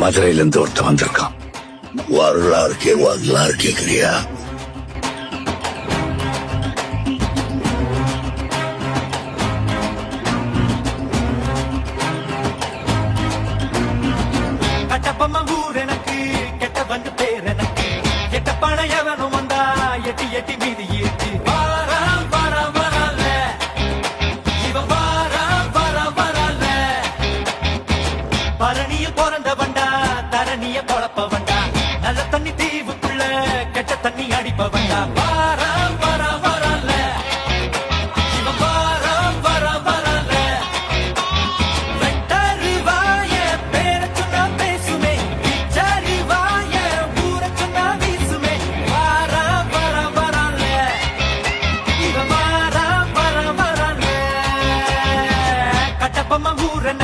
மதுரையில இருந்து ஒருத்தன் வந்திருக்கான். வரலாறு கே வரலாறு கேக்குறியா? கட்டப்பம்ம ஊர் எனக்கு கெட்ட வந்து பேர் தரணிய குழப்பவன்டா நல்ல தண்ணி தீவுக்குள்ள கெட்ட தண்ணி அடிப்பவன்டா வாரா வரா வரல இவன் வாரா வரா வரல வெட்டறிவாய பேர சொன்னா பேசுமே. பிச்சறிவாய ஊர சொன்னா வீசுமே. வாரா வரா வரல இவன் வாரா வரா வரல கட்டப்பம்மா ஊரன